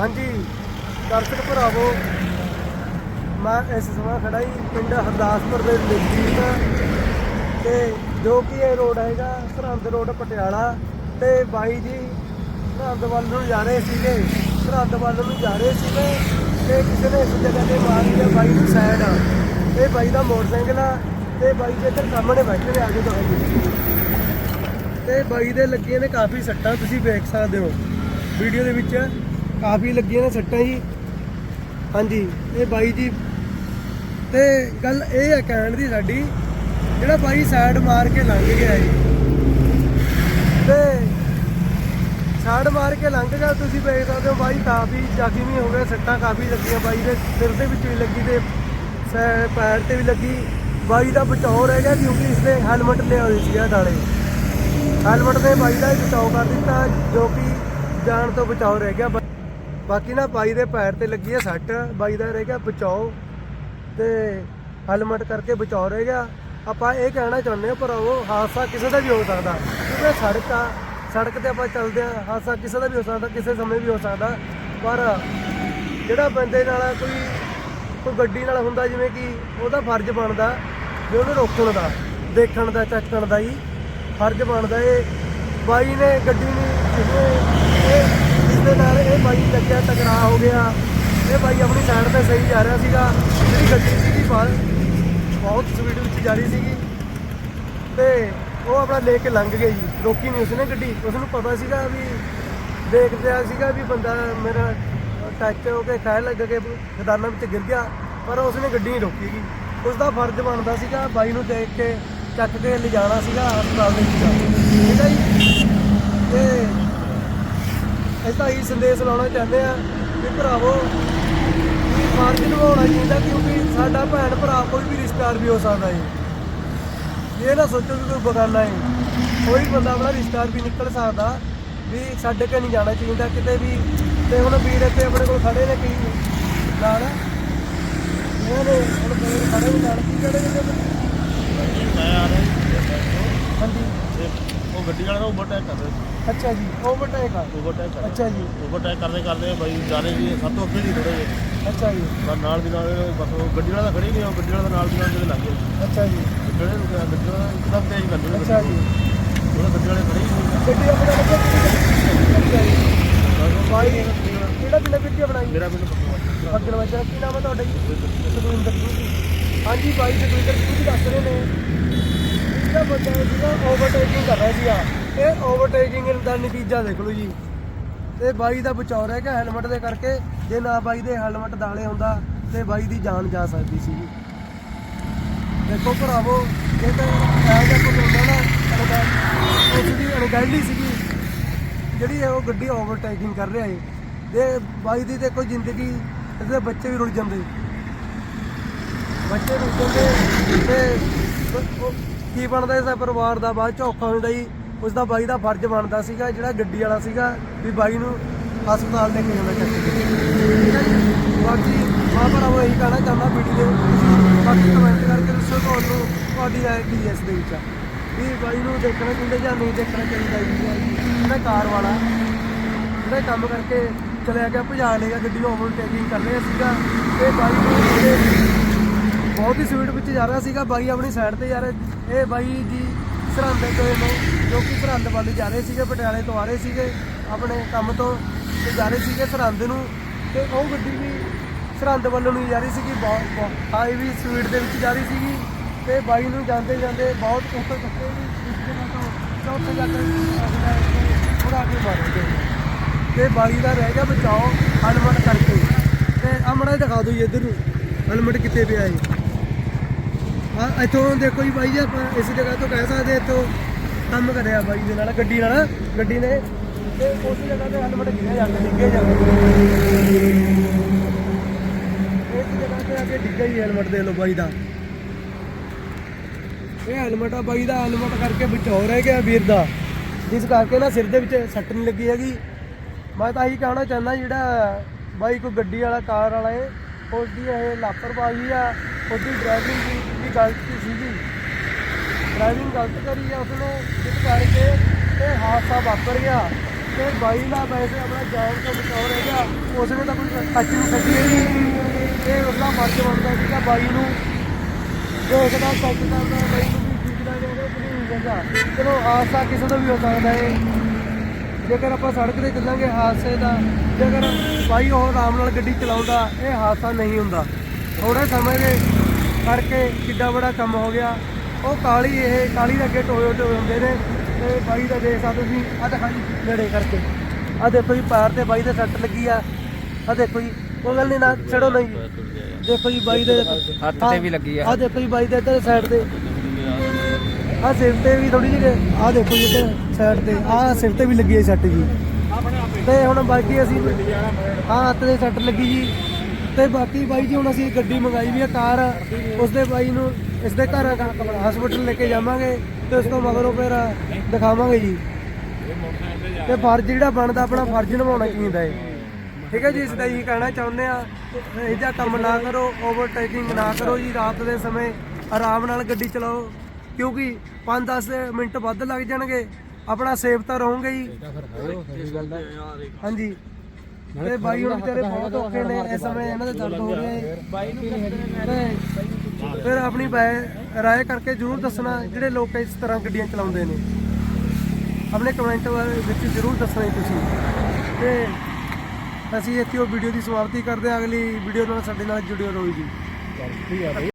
ਹਾਂਜੀ, ਦਰਸ਼ਕ ਭਰਾਵੋ, ਮੈਂ ਇਸ ਸਮਾਂ ਖੜਾ ਹੀ ਪਿੰਡ ਹਰਦਾਸਪੁਰ ਦੇ ਨਜ਼ਦੀਕ ਤੇ ਜੋ ਕਿ ਇਹ ਰੋਡ ਹੈਗਾ ਸਰਹੰਦ ਰੋਡ ਪਟਿਆਲਾ ਤੇ ਬਾਈ ਜੀ ਸਰਹੰਦ ਵੱਲ ਨੂੰ ਜਾ ਰਹੇ ਸੀਗੇ, ਸਰਹੰਦ ਵੱਲ ਨੂੰ ਜਾ ਰਹੇ ਸੀਗੇ ਤੇ ਕਿਸੇ ਨੇ ਇਸ ਜਗ੍ਹਾ ਤੇ ਮਾਰੀ ਹੈ ਬਾਈ ਨੂੰ ਸਾਈਡ ਇਹ ਬਾਈ ਦਾ ਮੋਟਰਸਾਈਕਲ ਆ ਤੇ ਬਾਈ ਜੀ ਇੱਧਰ ਸਾਹਮਣੇ ਬੈਠੇ ਨੇ ਆਜੋ ਤੁਹਾਨੂੰ ਤੇ ਬਾਈ ਦੇ ਲੱਗੀਆਂ ਨੇ ਕਾਫੀ ਸੱਟਾਂ, ਤੁਸੀਂ ਵੇਖ ਸਕਦੇ ਹੋ। ਵੀਡੀਓ ਦੇ ਵਿੱਚ ਕਾਫੀ ਲੱਗੀਆਂ ਨੇ ਸੱਟਾਂ ਜੀ। ਹਾਂਜੀ, ਇਹ ਬਾਈ ਜੀ। ਤੇ ਗੱਲ ਇਹ ਹੈ ਕਹਿਣ ਦੀ ਸਾਡੀ, ਜਿਹੜਾ ਬਾਈ ਸਾਈਡ ਮਾਰ ਕੇ ਲੰਘ ਗਿਆ ਜੀ। ਤੇ ਸਾਈਡ ਮਾਰ ਕੇ ਲੰਘ ਗਿਆ, ਤੁਸੀਂ ਵੇਖ ਸਕਦੇ ਹੋ ਬਾਈ ਕਾਫੀ ਜ਼ਖਮੀ ਹੋ ਗਿਆ ਸੱਟਾਂ ਕਾਫੀ ਲੱਗੀਆਂ ਬਾਈ ਦੇ ਸਿਰ ਦੇ ਵਿੱਚ ਵੀ ਲੱਗੀ ਤੇ ਸੈ- ਪੈਰ ਤੇ ਵੀ ਲੱਗੀ। ਬਾਈ ਦਾ ਬਚਾਓ ਰਹਿ ਗਿਆ ਕਿਉਂਕਿ ਇਸਨੇ ਹੈਲਮਟ ਲਿਆ ਹੋਈ ਸੀਗਾ ਨਾਲੇ। ਹੈਲਮਟ ਨੇ ਬਾਈ ਦਾ ਹੀ ਬਚਾਓ ਕਰ ਦਿੱਤਾ, ਜੋ ਕਿ ਜਾਨ ਤੋਂ ਬਚਾਓ ਰਹਿ ਗਿਆ ਬਾਕੀ ਨਾ ਬਾਈ ਦੇ ਪੈਰ ਤੇ ਲੱਗੀ ਹੈ ਸੱਟ, ਬਾਈ ਦਾ ਰਹਿ ਗਿਆ ਬਚਾਓ ਤੇ ਹੈਲਮਟ ਕਰਕੇ ਬਚਾਓ ਰਹਿ ਗਿਆ। ਆਪਾਂ ਇਹ ਕਹਿਣਾ ਚਾਹੁੰਦੇ ਹਾਂ ਪਰ ਉਹ ਹਾਦਸਾ ਕਿਸੇ ਦਾ ਵੀ ਹੋ ਸਕਦਾ। ਕਿਉਂਕਿ ਸੜਕ ਆ, ਸੜਕ ਤੇ ਆਪਾਂ ਚੱਲਦੇ ਆ ਹਾਦਸਾ ਕਿਸੇ ਦਾ ਵੀ ਹੋ ਸਕਦਾ, ਕਿਸੇ ਸਮੇਂ ਵੀ ਹੋ ਸਕਦਾ। ਪਰ ਜਿਹੜਾ ਬੰਦੇ ਨਾਲ ਕੋਈ ਕੋਈ ਗੱਡੀ ਨਾਲ ਹੁੰਦਾ, ਜਿਵੇਂ ਕਿ ਉਹਦਾ ਫਰਜ਼ ਬਣਦਾ ਵੀ ਉਹਨੂੰ ਰੋਕਣ ਦਾ, ਦੇਖਣ ਦਾ, ਚੱਕਣ ਦਾ ਹੀ ਫਰਜ਼ ਬਣਦਾ। ਇਹ ਬਾਈ ਨੇ ਗੱਡੀ ਨਹੀਂ ਜਿਹਨੇ ਦੇ ਨਾਲ ਇਹ ਬਾਈ ਲੱਗਿਆ ਟਕਰਾਅ ਹੋ ਗਿਆ। ਇਹ ਬਾਈ ਆਪਣੀ ਸਾਈਡ ਤੇ ਸਹੀ ਜਾ ਰਿਹਾ ਸੀਗਾ। ਜਿਹੜੀ ਗੱਡੀ ਸੀਗੀ ਬਾਹਰ, ਬਹੁਤ ਸਪੀਡ ਵਿੱਚ ਜਾ ਰਹੀ ਸੀਗੀ। ਤੇ ਉਹ ਆਪਣਾ ਲੈ ਕੇ ਲੰਘ ਗਿਆ ਜੀ। ਰੋਕੀ ਨਹੀਂ ਉਸਨੇ ਗੱਡੀ। ਉਸਨੂੰ ਪਤਾ ਸੀਗਾ ਵੀ ਦੇਖ ਰਿਹਾ ਸੀਗਾ ਵੀ ਬੰਦਾ ਮੇਰਾ ਟੱਚ ਹੋ ਕੇ ਖਹਿ ਲੱਗ ਕੇ ਖਦਾਨਾਂ ਵਿੱਚ ਗਿਰ ਗਿਆ, ਪਰ ਉਸਨੇ ਗੱਡੀ ਨਹੀਂ ਰੋਕੀ ਗਈ ਉਸ ਦਾ ਫਰਜ਼ ਬਣਦਾ ਸੀਗਾ ਬਾਈ ਨੂੰ ਦੇਖ ਕੇ, ਚੱਕ ਕੇ ਲਿਜਾਣਾ ਸੀਗਾ ਹਸਪਤਾਲ ਦੇ ਵਿੱਚ। ਠੀਕ ਹੈ ਜੀ? ਤੇ ਇਸਦਾ ਹੀ ਸੰਦੇਸ਼ ਲਾਉਣਾ ਚਾਹੁੰਦੇ ਆ ਕਿ ਭਰਾਵੋ ਵੀ ਫਰਜ਼ ਨਿਭਾਉਣਾ ਚਾਹੀਦਾ ਕਿਉਂਕਿ ਸਾਡਾ ਭੈਣ ਭਰਾ ਕੋਈ ਵੀ ਰਿਸ਼ਤੇਦਾਰ ਵੀ ਹੋ ਸਕਦਾ ਹੈ ਇਹ ਨਾ ਸੋਚੋ ਕਿ ਕੋਈ ਬਗਾਨਾ ਹੈ ਕੋਈ ਬੰਦਾ ਆਪਣਾ ਰਿਸ਼ਤੇਦਾਰ ਵੀ ਨਿਕਲ ਸਕਦਾ ਵੀ ਛੱਡ ਕੇ ਨਹੀਂ ਜਾਣਾ ਚਾਹੀਦਾ ਕਿਤੇ ਵੀ ਤੇ ਹੁਣ ਵੀਰ ਇੱਥੇ ਆਪਣੇ ਕੋਲ ਖੜੇ ਨੇ ਕਈ ਨਾਲ। ਇਹਨਾਂ ਨੇ ਹੁਣ ਵੀਰ ਖੜੇ ਨੇ ਨਾਲ। ਕੀ ਨੇ? ਹਾਂਜੀ। ਤੇ ਉਹ ਗੱਡੀ ਵਾਲਾ ਓਵਰਟੇਕ ਕਰ ਰਿਹਾ ਅੱਛਾ ਜੀ ਓਵਰਟੇਕ ਆ ਓਵਰਟੇਕ ਕਰ ਅੱਛਾ ਜੀ। ਓਵਰਟੇਕ ਕਰਦੇ ਕਰਦੇ ਬਾਈ ਜਾ ਰਹੇ ਜੀ ਸਭ ਤੋਂ ਅੱਗੇ ਦੀ ਥੋੜੇ ਜਿਹੇ। ਅੱਛਾ ਜੀ। ਪਰ ਨਾਲ ਦੀ ਨਾਲ ਬਸ ਉਹ ਗੱਡੀ ਵਾਲਾ ਤਾਂ ਖੜੀ ਨਹੀਂ ਉਹ ਗੱਡੀ ਵਾਲਾ ਤਾਂ ਨਾਲ ਦੀ ਨਾਲ ਜਿਹੜੇ ਲੱਗ ਗਏ। ਅੱਛਾ ਜੀ। ਜਿਹੜੇ ਗੱਡੀ ਵਾਲਾ ਇੱਕਦਮ ਤੇਜ਼ ਕਰ ਦਿੱਤਾ। ਅੱਛਾ ਜੀ। ਉਹ ਗੱਡੀ ਵਾਲੇ ਖੜੇ ਨਹੀਂ ਗੱਡੀ ਆਪਣਾ ਲੱਗਿਆ ਅੱਛਾ ਜੀ। ਬਸ ਬਾਈ ਕਿਹੜਾ ਵਿੱਚ ਆਪਣਾ ਜੀ ਮੇਰਾ ਪਿੰਡ ਪੱਕਾ ਫੱਗਣ ਵਜਾ ਕੀ ਨਾਮ ਹੈ ਤੁਹਾਡਾ ਜੀ? ਸੁਖਵਿੰਦਰ ਸਿੰਘ ਜੀ। ਹਾਂਜੀ ਬਾਈ ਸੁਖਵਿੰਦਰ ਸਿੰਘ ਜੀ ਦੱਸ ਰਹੇ ਨੇ। ਬੰਦਾ ਹੈ ਜਿਹੜਾ ਓਵਰਟੇਕਿੰਗ ਕਰ ਰਿਹਾ ਸੀਗਾ। ਇਹ ਓਵਰਟੇਕਿੰਗ ਦਾ ਨਤੀਜਾ ਦੇਖ ਲਓ ਜੀ। ਤੇ ਬਾਈ ਦਾ ਬਚਾਅ ਰਹਿ ਗਿਆ ਹੈਲਮਟ ਦੇ ਕਰਕੇ। ਜੇ ਨਾ ਬਾਈ ਦੇ ਹੈਲਮਟ ਦਾਲੇ ਹੁੰਦਾ, ਤੇ ਬਾਈ ਦੀ ਜਾਨ ਜਾ ਸਕਦੀ ਸੀ ਦੇਖੋ ਭਰਾਵੋ ਇਹ ਤਾਂ ਇਹ ਜਿਹਾ ਕੁਝ ਹੁੰਦਾ ਨਾ ਉਸ ਦੀ ਅਣਗਹਿਲੀ ਸੀਗੀ। ਜਿਹੜੀ ਉਹ ਗੱਡੀ ਓਵਰਟੇਕਿੰਗ ਕਰ ਰਿਹਾ ਏ। ਤੇ ਬਾਈ ਦੀ ਦੇਖੋ ਜ਼ਿੰਦਗੀ, ਇਹਦੇ ਬੱਚੇ ਵੀ ਰੁੜ ਜਾਂਦੇ। ਬੱਚੇ ਰੁੜ ਜਾਂਦੇ, ਤੇ ਕੀ ਬਣਦਾ ਇਸ ਪਰਿਵਾਰ ਦਾ? ਬਾਅਦ ਚ ਔਖਾ ਹੁੰਦਾ ਜੀ। ਉਸ ਦਾ ਬਾਈ ਦਾ ਫਰਜ਼ ਬਣਦਾ ਸੀਗਾ, ਜਿਹੜਾ ਗੱਡੀ ਵਾਲਾ ਸੀਗਾ, ਵੀ ਬਾਈ ਨੂੰ ਹਸਪਤਾਲ ਲੈ ਕੇ ਜਾਣਾ ਚਾਹੀਦਾ ਬਾਕੀ ਮਾਂ ਭਰਾਵੋ ਇਹੀ ਕਹਿਣਾ ਚਾਹੁੰਦਾ ਵੀਡੀਓ ਬਾਕੀ ਕਮੈਂਟ ਕਰਕੇ ਦੱਸੋ ਤੁਹਾਨੂੰ ਤੁਹਾਡੀ ਰਾਏ ਕੀ ਹੈ ਇਸ ਦੇ ਵਿੱਚ। ਵੀ ਬਾਈ ਨੂੰ ਦੇਖਣਾ ਚਾਹੀਦਾ ਜਾਂ ਨਹੀਂ ਦੇਖਣਾ ਚਾਹੀਦਾ ਜੀ? ਜਿਹੜਾ ਕਾਰ ਵਾਲਾ, ਜਿਹੜਾ ਕੰਮ ਕਰਕੇ ਚਲਿਆ ਗਿਆ, ਭਜਾ ਲਿਆ ਗੱਡੀ ਨੂੰ ਓਵਰਟੇਕਿੰਗ ਕਰ ਰਿਹਾ ਸੀਗਾ, ਤੇ ਬਾਈ ਨੂੰ ਬਹੁਤ ਹੀ ਸਪੀਡ ਵਿੱਚ ਜਾ ਰਿਹਾ ਸੀਗਾ। ਬਾਈ ਆਪਣੀ ਸਾਈਡ ਤੇ ਜਾ ਰਿਹਾ। ਇਹ ਬਾਈ ਜੀ ਸਰਹੰਦ ਤੋਂ ਨੇ ਜੋ ਕਿ ਸਰਹੰਦ ਵੱਲ ਜਾ ਰਹੇ ਸੀਗੇ, ਪਟਿਆਲੇ ਤੋਂ ਆ ਰਹੇ ਸੀਗੇ, ਆਪਣੇ ਕੰਮ ਤੋਂ ਤੇ ਜਾ ਰਹੇ ਸੀਗੇ ਸਰਹੰਦ ਨੂੰ। ਤੇ ਉਹ ਗੱਡੀ ਵੀ ਸਰਹੰਦ ਵੱਲੋਂ ਨੂੰ ਜਾ ਰਹੀ ਸੀਗੀ। ਬਹੁਤ ਹਾਈ ਵੀ ਸਪੀਡ ਦੇ ਵਿੱਚ ਜਾ ਰਹੀ ਸੀਗੀ। ਤੇ ਬਾਈ ਨੂੰ ਜਾਂਦੇ ਜਾਂਦੇ ਬਹੁਤ ਉੱਪਰ ਚੱਕੇ ਵੀ ਇਸ ਜਗ੍ਹਾ ਤੋਂ ਚੌਥੇ ਜਾ ਕੇ ਥੋੜਾ ਅੱਗੇ ਮਾਰ ਗਏ ਤੇ ਬਾਈ ਦਾ ਰਹਿ ਗਿਆ ਬਚਾਓ ਹੈਲਮਟ ਕਰਕੇ। ਤੇ ਆ ਮੜਾ ਦਿਖਾ ਦਿਓ ਜੀ ਇੱਧਰ ਨੂੰ। ਹੈਲਮਟ ਕਿੱਥੇ ਪਿਆ ਹੈ ਆ, ਇੱਥੋਂ ਦੇਖੋ ਜੀ ਬਾਈ ਜੀ, ਆਪਾਂ ਇਸ ਜਗ੍ਹਾ ਤੋਂ ਕਹਿ ਸਕਦੇ ਹਾਂ ਇੱਥੋਂ ਕੰਮ ਕਰਿਆ ਬਾਈ ਦੇ ਨਾਲ, ਗੱਡੀ ਨਾਲ, ਗੱਡੀ ਨੇ, ਤੇ ਉਸ ਜਗ੍ਹਾ ਤੇ ਹੈਲਮਟ ਗਿਰਿਆ ਜਾਂਦਾ ਡਿੱਗਿਆ ਜਾਂਦਾ। ਇਸ ਜਗ੍ਹਾ ਤੇ ਆ ਕੇ ਹੀ ਹੈਲਮਟ ਦੇ ਲੋ ਬਾਈ ਦਾ। ਇਹ ਹੈਲਮਟ ਆ ਬਾਈ ਦਾ ਹੈਲਮਟ ਕਰਕੇ ਬਚਾਓ ਰਹਿ ਗਿਆ ਵੀਰ ਦਾ। ਜਿਸ ਕਰਕੇ ਨਾ ਸਿਰ ਦੇ ਵਿੱਚ ਸੱਟ ਨਹੀਂ ਲੱਗੀ ਹੈਗੀ। ਮੈਂ ਤਾਂ ਇਹੀ ਕਹਿਣਾ ਚਾਹੁੰਦਾ ਜਿਹੜਾ ਬਾਈ ਕੋਈ ਗੱਡੀ ਵਾਲਾ, ਕਾਰ ਵਾਲਾ ਏ ਉਹਦੀ ਇਹ ਲਾਪਰਵਾਹੀ ਆ, ਉਹਦੀ ਡਰਾਈਵਿੰਗ ਦੀ ਗਲਤੀ ਸੀਗੀ। ਡਰਾਈਵਿੰਗ ਗਲਤ ਕਰੀ ਆ ਉਸਨੂੰ ਜਿਸ ਕਰਕੇ ਇਹ ਹਾਦਸਾ ਵਾਪਰ ਗਿਆ। ਤੇ ਬਾਈ ਦਾ ਵੈਸੇ ਆਪਣਾ ਜਾਨ ਤੋਂ ਬਚਾਓ ਰਹਿ ਗਿਆ। ਉਸ ਵੇਲੇ ਤਾਂ ਕੋਈ ਟੱਚ ਨਹੀਂ ਸਕੀ ਹੈਗੀ। ਤੇ ਉਸਦਾ ਫਰਜ਼ ਬਣਦਾ ਸੀਗਾ ਬਾਈ ਨੂੰ। ਦੇਖਦਾ ਚੈੱਕ ਕਰਦਾ, ਬਾਈ ਨੂੰ ਵੀ ਦਿਖਦਾ ਜਾਵੇ ਕਿ ਨਹੀਂ ਦਿਖਦਾ ਚਲੋ, ਹਾਦਸਾ ਕਿਸੇ ਦਾ ਵੀ ਹੋ ਸਕਦਾ ਹੈ ਜੇਕਰ ਆਪਾਂ ਸੜਕ ਤੇ ਚੱਲਾਂਗੇ ਹਾਦਸੇ ਦਾ ਜੇਕਰ ਬਾਈ ਉਹ ਆਰਾਮ ਨਾਲ ਗੱਡੀ ਚਲਾਉਂਦਾ, ਇਹ ਹਾਦਸਾ ਨਹੀਂ ਹੁੰਦਾ। ਥੋੜੇ ਸਮੇਂ ਦੇ ਕਰਕੇ ਕਿੱਡਾ ਬੜਾ ਕੰਮ ਹੋ ਗਿਆ। ਉਹ ਕਾਲੀ ਇਹ ਕਾਲੀ ਦੇ ਅੱਗੇ ਟੋਏ ਟੋਏ ਹੁੰਦੇ ਨੇ। ਤੇ ਬਾਈ ਦਾ ਦੇਖ ਸਕਦੇ ਤੁਸੀਂ ਆ ਦਿਖਾਈ ਨੇੜੇ ਕਰਕੇ। ਆ ਦੇਖੋ ਜੀ ਪੈਰ ਤੇ ਬਾਈ ਦੇ ਸੱਟ ਲੱਗੀ ਆ। ਆ ਦੇਖੋ ਜੀ ਉਹ ਗੱਲ ਨਹੀਂ ਨਾ ਛੜੋ ਨਹੀਂ। ਦੇਖੋ ਜੀ ਬਾਈ ਦੇ ਹੱਥ ਤੇ ਵੀ ਲੱਗੀ ਆ। ਆ ਦੇਖੋ ਜੀ ਬਾਈ ਦੇ ਇੱਧਰ ਸਾਈਡ ਤੇ। ਆ ਸਿਰ ਤੇ ਵੀ ਥੋੜੀ ਜਿਹੀ ਆ ਦੇਖੋ ਜੀ ਇੱਧਰ ਸਾਈਡ ਤੇ। ਆ ਸਿਰ ਤੇ ਵੀ ਲੱਗੀ ਹੈ ਸੱਟ ਜੀ। ਤੇ ਹੁਣ ਬਾਕੀ ਅਸੀਂ ਹਾਂ ਹੱਥ ਦੇ ਸੱਟ ਲੱਗੀ ਜੀ। ਤੇ ਬਾਕੀ ਬਾਈ ਜੀ ਹੁਣ ਅਸੀਂ ਗੱਡੀ ਮੰਗਾਈ ਵੀ ਆ ਕਾਰ, ਉਸਦੇ ਬਾਈ ਨੂੰ ਇਸ ਦੇ ਘਰ ਹਸਪੀਟਲ ਲੈ ਕੇ ਜਾਵਾਂਗੇ ਤੇ ਉਸ ਤੋਂ ਮਗਰੋਂ ਫਿਰ ਦਿਖਾਵਾਂਗੇ ਜੀ। ਤੇ ਫਰਜ਼ ਜਿਹੜਾ ਬਣਦਾ ਆਪਣਾ ਫਰਜ਼ ਨਿਭਾਉਣਾ ਚਾਹੀਦਾ ਹੈ ਠੀਕ ਹੈ ਜੀ, ਇਸ ਦਾ ਇਹੀ ਕਹਿਣਾ ਚਾਹੁੰਦੇ ਆ। ਇਹ ਜਿਹਾ ਕੰਮ ਨਾ ਕਰੋ ਓਵਰਟੇਕਿੰਗ ਨਾ ਕਰੋ ਜੀ, ਰਾਤ ਦੇ ਸਮੇਂ ਆਰਾਮ ਨਾਲ ਗੱਡੀ ਚਲਾਓ। ਕਿਉਂਕਿ 5-10 ਮਿੰਟ ਵੱਧ ਲੱਗ ਜਾਣਗੇ। ਆਪਣਾ ਸੇਫ ਤਾਂ ਰਹੋਗੇ ਜੀ ਹਾਂਜੀ। ਤੇ ਬਾਈ ਹੁਣ ਵਿਚਾਰੇ ਬਹੁਤ ਔਖੇ ਨੇ ਇਸ ਸਮੇਂ ਇਹਨਾਂ ਦੇ ਦਰਦ ਹੋ ਰਿਹਾ ਬਾਈ ਨੂੰ ਤੇ ਫਿਰ ਆਪਣੀ ਬਾਏ- ਰਾਏ ਕਰਕੇ ਜ਼ਰੂਰ ਦੱਸਣਾ ਜਿਹੜੇ ਲੋਕ ਇਸ ਤਰ੍ਹਾਂ ਗੱਡੀਆਂ ਚਲਾਉਂਦੇ ਨੇ। ਆਪਣੇ ਕਮੈਂਟ ਵਿੱਚ ਜ਼ਰੂਰ ਦੱਸਣਾ ਤੁਸੀਂ। ਤੇ ਅਸੀਂ ਇੱਥੇ ਉਹ ਵੀਡੀਓ ਦੀ ਸਮਾਪਤੀ ਕਰਦੇ ਹਾਂ। ਅਗਲੀ ਵੀਡੀਓ ਨਾਲ ਸਾਡੇ ਨਾਲ ਜੁੜਿਓ ਰਹੋ ਜੀ।